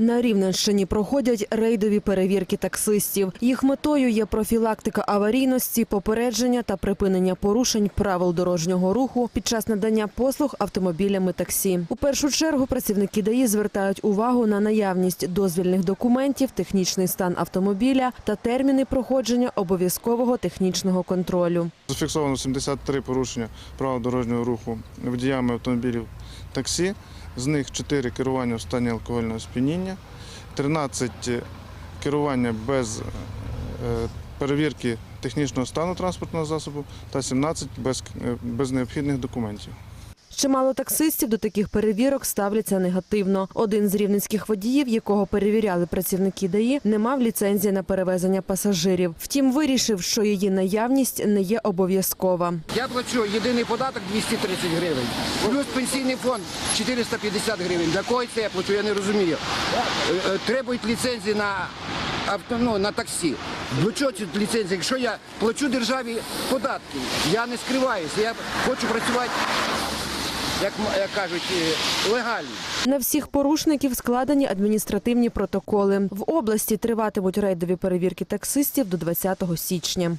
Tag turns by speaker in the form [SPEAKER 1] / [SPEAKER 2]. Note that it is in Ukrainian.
[SPEAKER 1] На Рівненщині проходять рейдові перевірки таксистів. Їх метою є профілактика аварійності, попередження та припинення порушень правил дорожнього руху під час надання послуг автомобілями таксі. У першу чергу працівники ДАІ звертають увагу на наявність дозвільних документів, технічний стан автомобіля та терміни проходження обов'язкового технічного контролю.
[SPEAKER 2] Зафіксовано 73 порушення правил дорожнього руху водіями автомобілів таксі. З них 4 керування в стані алкогольного сп'яніння, 13 керування без е, перевірки технічного стану транспортного засобу та 17 без, е, без необхідних документів.
[SPEAKER 1] Чимало таксистів до таких перевірок ставляться негативно. Один з рівненських водіїв, якого перевіряли працівники ДАІ, не мав ліцензії на перевезення пасажирів. Втім, вирішив, що її наявність не є обов'язкова.
[SPEAKER 3] Я плачу єдиний податок 230 гривень, плюс пенсійний фонд 450 гривень. Для кого це я плачу, я не розумію. Е, е, Требують ліцензії на авто, ну, на таксі. До чого ці ліцензії? Якщо я плачу державі податки, я не скриваюся, я хочу працювати, як, як кажуть, легальні.
[SPEAKER 1] На всіх порушників складені адміністративні протоколи. В області триватимуть рейдові перевірки таксистів до 20 січня.